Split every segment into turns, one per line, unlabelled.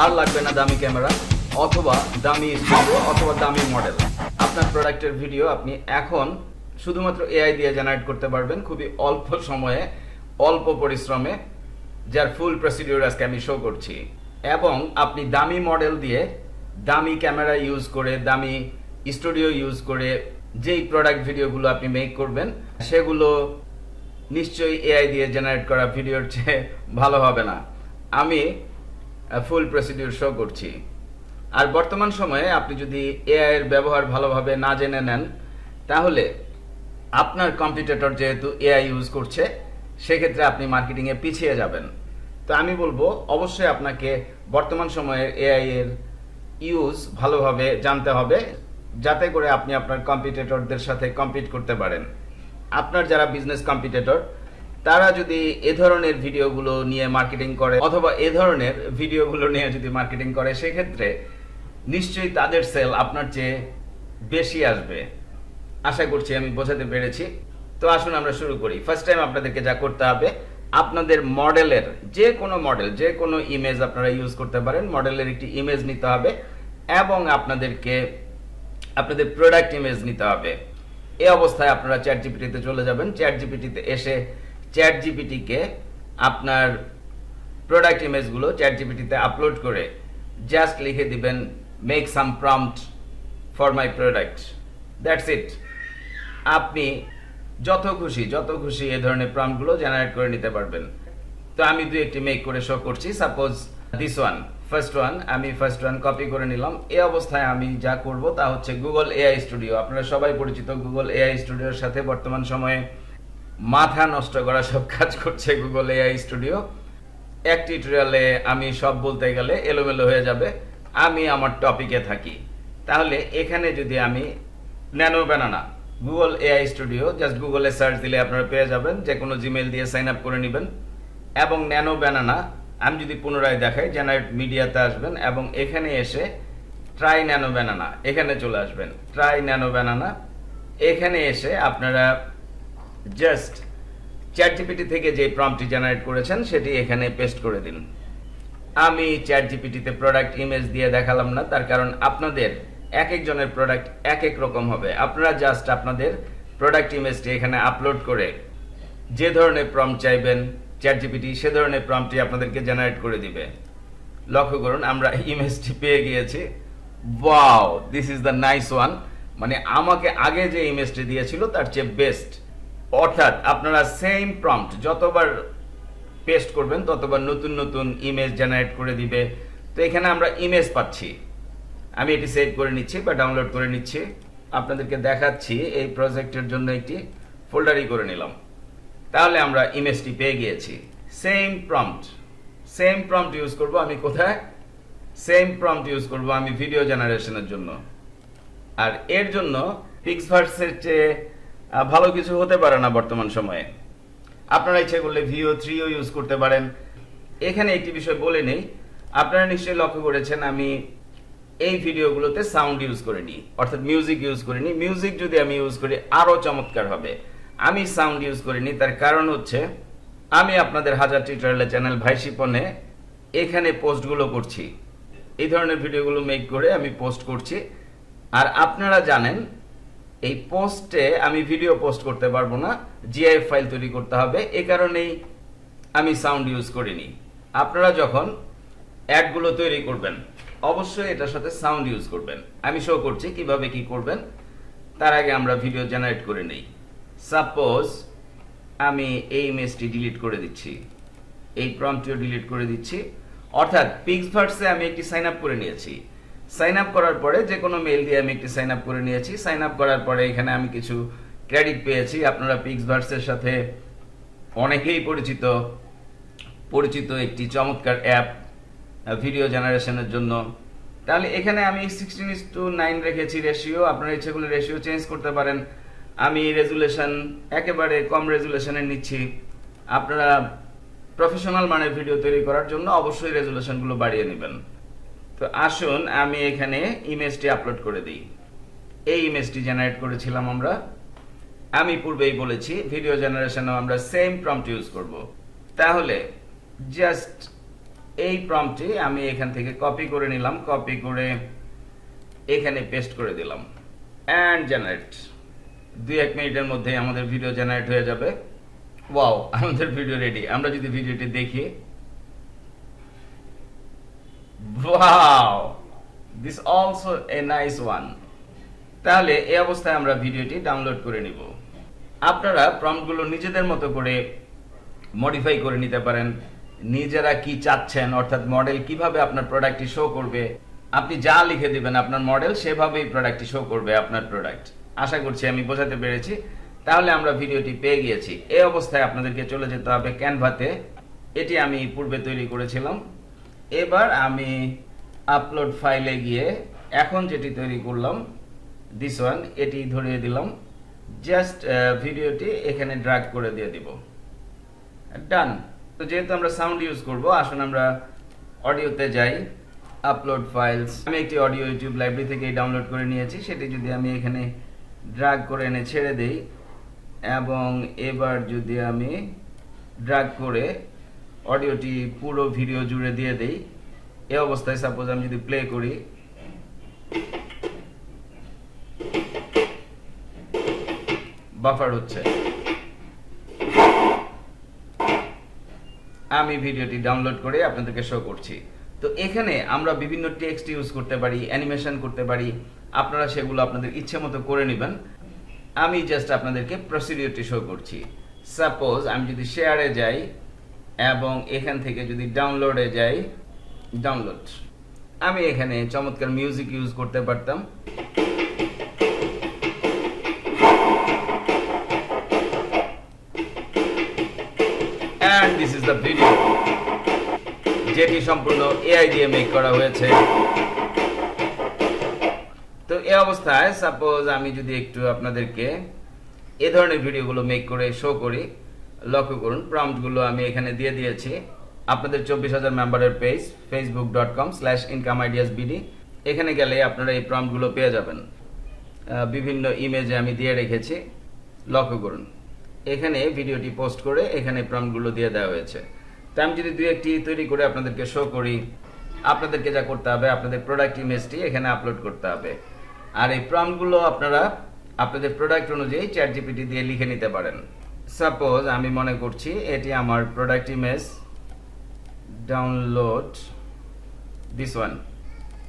আর লাগবে না দামি ক্যামেরা অথবা দামি স্টুডিও অথবা দামি মডেল আপনার প্রোডাক্টের ভিডিও আপনি এখন শুধুমাত্র এআই দিয়ে জেনারেট করতে পারবেন খুবই অল্প সময়ে, অল্প পরিশ্রমে, যার ফুল প্রসিডিউর আজকে আমি শো করছি। এবং আপনি দামি মডেল দিয়ে দামি ক্যামেরা ইউজ করে, দামি স্টুডিও ইউজ করে যেই প্রোডাক্ট ভিডিওগুলো আপনি মেক করবেন, সেগুলো নিশ্চয়ই এআই দিয়ে জেনারেট করা ভিডিওর চেয়ে ভালো হবে না। আমি ফুল প্রসিডিউর শো করছি। আর বর্তমান সময়ে আপনি যদি এআই এর ব্যবহার ভালোভাবে না জেনে নেন, তাহলে আপনার কম্পিটিটর যেহেতু এআই ইউজ করছে, সেক্ষেত্রে আপনি মার্কেটিংয়ে পিছিয়ে যাবেন। তো আমি বলব, অবশ্যই আপনাকে বর্তমান সময়ের এআই এর ইউজ ভালোভাবে জানতে হবে, যাতে করে আপনি আপনার কম্পিটিটরদের সাথে কম্পিট করতে পারেন। আপনার যারা বিজনেস কম্পিটিটর তারা যদি এ ধরনের ভিডিওগুলো নিয়ে মার্কেটিং করে অথবা এ ধরনের ভিডিওগুলো নিয়ে যদি মার্কেটিং করে, সেক্ষেত্রে নিশ্চয়ই তাদের সেল আপনার চেয়ে বেশি আসবে। আশা করছি আমি বোঝাতে পেরেছি। তো আসুন আমরা শুরু করি। ফার্স্ট টাইম আপনাদেরকে যা করতে হবে, আপনাদের মডেলের যে কোনো মডেল যে কোনো ইমেজ আপনারা ইউজ করতে পারেন মডেলের একটি ইমেজ নিতে হবে এবং আপনাদেরকে, আপনাদের প্রোডাক্ট ইমেজ নিতে হবে। এই অবস্থায় আপনারা চ্যাট জিপিটিতে চলে যাবেন। চ্যাট জিপিটিতে এসে চ্যাট জিপিটিকে আপনার প্রোডাক্ট ইমেজগুলো চ্যাট জিপিটিতে আপলোড করে জাস্ট লিখে দিবেন make some prompt for my product that's it আপনি যত খুশি যত খুশি এ ধরনের প্রম্পটগুলো জেনারেট করে নিতে পারবেন। তো আমি দুই একটি মেক করে শো করছি। Suppose this one first one আমি ফার্স্ট ওয়ান কপি করে নিলাম। এই অবস্থায় আমি যা করব তা হচ্ছে গুগল এআই স্টুডিও আপনারা সবাই পরিচিত গুগল এআই স্টুডিওর সাথে বর্তমান সময়ে মাথা নষ্ট করা সব কাজ করছে গুগল এআই স্টুডিও এক টিউটোরিয়ালে আমি সব বলতে গেলে এলোমেলো হয়ে যাবে। আমি আমার টপিকে থাকি। তাহলে এখানে যদি আমি nano banana Google AI studio just গুগলে সার্চ দিলে আপনারা পেয়ে যাবেন। যে কোনো জিমেল দিয়ে সাইন আপ করে নেবেন। এবং ন্যানো ব্যানানা, আমি যদি পুনরায় দেখাই জেনারেট মিডিয়াতে আসবেন এবং এখানে এসে ট্রাই ন্যানো ব্যানানা, এখানে চলে আসবেন। ট্রাই ন্যানো ব্যানানা, এখানে এসে আপনারা জাস্ট চ্যাট জিপিটি থেকে যে প্রম্পটি জেনারেট করেছেন, সেটি এখানে পেস্ট করে দিন। আমি চ্যাট জিপিটিতে প্রোডাক্ট ইমেজ দিয়ে দেখালাম না, তার কারণ আপনাদের এক একজনের প্রোডাক্ট এক এক রকম হবে। আপনারা জাস্ট আপনাদের প্রোডাক্ট ইমেজটি এখানে আপলোড করে যে ধরনের প্রম্পট চাইবেন চ্যাট জিপিটি সে ধরনের প্রম্পটি আপনাদেরকে জেনারেট করে দিবে। লক্ষ্য করুন, আমরা ইমেজটি পেয়ে গিয়েছি। Wow this is the nice one মানে আমাকে আগে যে ইমেজটি দিয়েছিল, তার চেয়ে বেস্ট অর্থাৎ আপনারা সেম প্রম্পট যতবার পেস্ট করবেন, ততবার নতুন নতুন ইমেজ জেনারেট করে দিবে। তো এখানে আমরা ইমেজ পাচ্ছি। আমি এটি সেভ করে নিচ্ছি বা ডাউনলোড করে নিচ্ছি। আপনাদেরকে দেখাচ্ছি এই প্রজেক্টের জন্য একটি ফোল্ডারই করে নিলাম। তাহলে আমরা ইমেজটি পেয়ে গিয়েছি। Same prompt same prompt use করব আমি কোথায়? সেম প্রম্পট ইউজ করব আমি ভিডিও জেনারেশনের জন্য। আর এর জন্য পিক্সভার্সের চেয়ে ভালো কিছু হতে পারে না বর্তমান সময়ে। আপনারা ইচ্ছে করলে ভিও থ্রিও ইউজ করতে পারেন। এখানে একটি বিষয় বলে নেই। আপনারা নিশ্চয়ই লক্ষ্য করেছেন, আমি এই ভিডিওগুলোতে সাউন্ড ইউজ করে নিই, অর্থাৎ মিউজিক ইউজ করিনি মিউজিক যদি আমি ইউজ করি আরও চমৎকার হবে। আমি সাউন্ড ইউজ করিনি তার কারণ হচ্ছে, আমি আপনাদের হাজার টিউটোরিয়ালের চ্যানেল ভাইসিপনে এখানে পোস্টগুলো করছি। এই ধরনের ভিডিওগুলো মেক করে আমি পোস্ট করছি। আর আপনারা জানেন এই পোস্টে আমি ভিডিও পোস্ট করতে পারব না জিআইএফ ফাইল তৈরি করতে হবে, এ কারণেই আমি সাউন্ড ইউজ করিনি। আপনারা যখন অ্যাডগুলো তৈরি করবেন, অবশ্যই এটার সাথে সাউন্ড ইউজ করবেন। আমি শো করছি কীভাবে কি করবেন, তার আগে আমরা ভিডিও জেনারেট করে নেই। সাপোজ আমি এই ইমেজটি ডিলিট করে দিচ্ছি। এই প্রম্পটিও ডিলিট করে দিচ্ছি। অর্থাৎ পিক্সভার্সে আমি একটি সাইন আপ করে নিয়েছি। সাইন আপ করার পরে যে কোনো মেল দিয়ে আমি একটি সাইন আপ করে নিয়েছি। সাইন আপ করার পরে এখানে আমি কিছু ক্রেডিট পেয়েছি। আপনারা পিক্সভার্সের সাথে অনেকেই পরিচিত। পরিচিত একটি চমৎকার অ্যাপ ভিডিও জেনারেশনের জন্য। তাহলে এখানে আমি সিক্সটিন ইস টু নাইন রেখেছি রেশিও আপনারা ইচ্ছে রেশিও চেঞ্জ করতে পারেন। আমি রেজুলেশন একেবারে কম রেজুলেশনের নিচ্ছি। আপনারা প্রফেশনাল মানের ভিডিও তৈরি করার জন্য অবশ্যই রেজুলেশনগুলো বাড়িয়ে নেবেন। তো আসুন আমি এখানে ইমেজটি আপলোড করে দিই। এই ইমেজটি জেনারেট করেছিলাম আমরা। আমি পূর্বেই বলেছি ভিডিও জেনারেশনেও আমরা সেম প্রম্পট ইউজ করব। তাহলে জাস্ট এই প্রম্পটি আমি এখান থেকে কপি করে নিলাম কপি করে এখানে পেস্ট করে দিলাম। অ্যান্ড জেনারেট দুই এক মিনিটের মধ্যে আমাদের ভিডিও জেনারেট হয়ে যাবে। ওয়াও আমাদের ভিডিও রেডি আমরা যদি ভিডিওটি দেখি wow this also a nice one তাহলে এই অবস্থায় আমরা ভিডিওটি ডাউনলোড করে নিব। আপনারা প্রম্পটগুলো নিজেদের মতো করে মডিফাই করে নিতে পারেন। নিজেরা কি চাচ্ছেন, অর্থাৎ মডেল কীভাবে আপনার প্রোডাক্টটি শো করবে। আপনি যা লিখে দিবেন আপনার মডেল সেভাবেই প্রোডাক্টটি শো করবে আপনার প্রোডাক্ট আশা করছি আমি বোঝাতে পেরেছি। তাহলে আমরা ভিডিওটি পেয়ে গিয়েছি। এই অবস্থায় আপনাদেরকে চলে যেতে হবে ক্যানভাতে। এটি আমি পূর্বে তৈরি করেছিলাম। এবার আমি আপলোড ফাইলে গিয়ে এখন যেটি তৈরি করলাম দিস ওয়ান এটি ধরিয়ে দিলাম। জাস্ট ভিডিওটি এখানে ড্রাগ করে দিয়ে দিব। ডান তো যেহেতু আমরা সাউন্ড ইউজ করব, আসুন আমরা অডিওতে যাই আপলোড ফাইলস আমি একটি অডিও ইউটিউব লাইব্রেরি থেকে ডাউনলোড করে নিয়েছি, সেটি যদি আমি এখানে ড্রাগ করে এনে ছেড়ে দেই, এবং এবার যদি আমি ড্রাগ করে অডিওটি পুরো ভিডিও জুড়ে দিয়ে দেই। এই অবস্থায় সাপোজ আমি যদি প্লে করি। বাফার হচ্ছে। আমি ভিডিওটি ডাউনলোড করে আপনাদেরকে শো করছি। তো এখানে আমরা বিভিন্ন টেক্সট ইউজ করতে পারি অ্যানিমেশন করতে পারি। আপনারা সেগুলো আপনাদের ইচ্ছে মতো করে নেবেন। আমি জাস্ট আপনাদেরকে প্রসিডিওরটি শো করছি। সাপোজ আমি যদি শেয়ারে যাই এবং এখান থেকে যদি ডাউনলোডে যাই ডাউনলোড আমি এখানে চমৎকার মিউজিক ইউজ করতে পারতাম। দিস দ্য ভিডিও যেটি সম্পূর্ণ এআই দিয়ে মেক করা হয়েছে। তো এই অবস্থায় সাপোজ আমি যদি একটু আপনাদেরকে এ ধরনের ভিডিওগুলো মেক করে শো করি। লক্ষ্য করুন প্রম্পটগুলো আমি এখানে দিয়ে দিয়েছি। আপনাদের চব্বিশ হাজার মেম্বারের page Facebook dot com slash income ideas BD এখানে গেলে আপনারা এই প্রম্পটগুলো পেয়ে যাবেন। বিভিন্ন ইমেজে আমি দিয়ে রেখেছি। লক্ষ্য করুন, এখানে ভিডিওটি পোস্ট করে এখানে প্রম্পটগুলো দিয়ে দেওয়া হয়েছে। তো আমি যদি দুই একটি তৈরি করে আপনাদেরকে শো করি, আপনাদেরকে যা করতে হবে, আপনাদের প্রোডাক্ট ইমেজটি এখানে আপলোড করতে হবে। আর এই প্রম্পটগুলো আপনারা আপনাদের প্রোডাক্ট অনুযায়ী চ্যাট জিপিটি দিয়ে লিখে নিতে পারেন। সাপোজ আমি মনে করছি এটি আমার product image download this one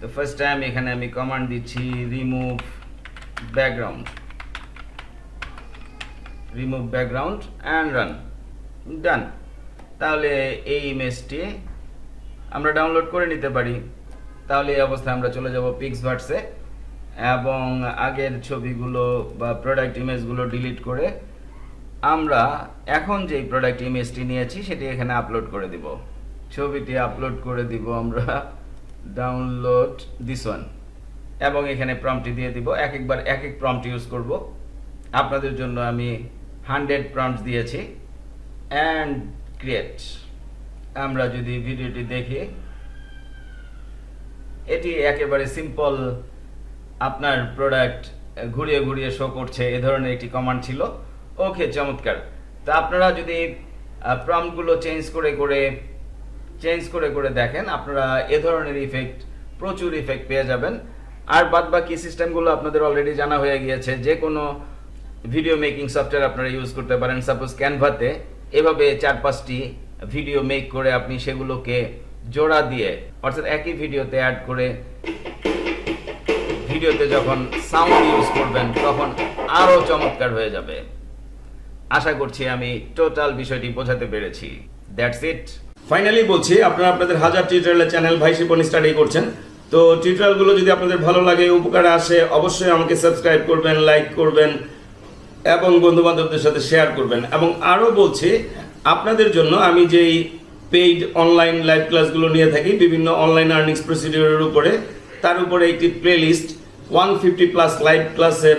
তো ফার্স্ট টাইম এখানে আমি কমান্ড দিচ্ছি remove background remove background and run done তাহলে এই ইমেজটি আমরা ডাউনলোড করে নিতে পারি। তাহলে এই অবস্থায় আমরা চলে যাব পিক্সভার্টসে এবং আগের ছবিগুলো বা প্রোডাক্ট ইমেজগুলো ডিলিট করে আমরা এখন যেই প্রোডাক্ট ইমেজটি নিয়েছি, সেটি এখানে আপলোড করে দিব। ছবিটি আপলোড করে দিব আমরা। ডাউনলোড দিস ওয়ান এবং এখানে প্রম্পটি দিয়ে দিব। এক একবার এক এক প্রম্পট ইউজ করব। আপনাদের জন্য আমি হান্ড্রেড প্রম্পট দিয়েছি। অ্যান্ড ক্রিয়েট আমরা যদি ভিডিওটি দেখি, এটি একেবারে সিম্পল আপনার প্রোডাক্ট ঘুরিয়ে ঘুরিয়ে শো করছে। এ ধরনের একটি কমান্ড ছিল। ওকে চমৎকার তা আপনারা যদি প্রম্পটগুলো চেঞ্জ করে করে চেঞ্জ করে করে দেখেন, আপনারা এ ধরনের ইফেক্ট প্রচুর ইফেক্ট পেয়ে যাবেন। আর বাদ বাকি সিস্টেমগুলো আপনাদের অলরেডি জানা হয়ে গিয়েছে, যে কোনো ভিডিও মেকিং সফটওয়্যার আপনারা ইউজ করতে পারেন। সাপোজ ক্যানভাতে এভাবে চার পাঁচটি ভিডিও মেক করে আপনি সেগুলোকে জোড়া দিয়ে, অর্থাৎ একই ভিডিওতে অ্যাড করে ভিডিওতে যখন সাউন্ড ইউজ করবেন, তখন আরও চমৎকার হয়ে যাবে। আশা করছি আমি টোটাল বিষয়টি বোঝাতে পেরেছি। দ্যাটস ইট
ফাইনালি বলছি, আপনারা আপনাদের হাজার টিউটোরিয়ালের চ্যানেল ভাই শিপন স্টাডি করছেন। তো টিউটোরিয়ালগুলো যদি আপনাদের ভালো লাগে, উপকারে আসে, অবশ্যই আমাকে সাবস্ক্রাইব করবেন লাইক করবেন, এবং বন্ধু বান্ধবদের সাথে শেয়ার করবেন। এবং আরও বলছি, আপনাদের জন্য আমি যেই পেইড অনলাইন লাইভ ক্লাসগুলো নিয়ে থাকি, বিভিন্ন অনলাইন আর্নিংস প্রসিডিওরের উপরে, তার উপরে একটি playlist one fifty plus live ক্লাসের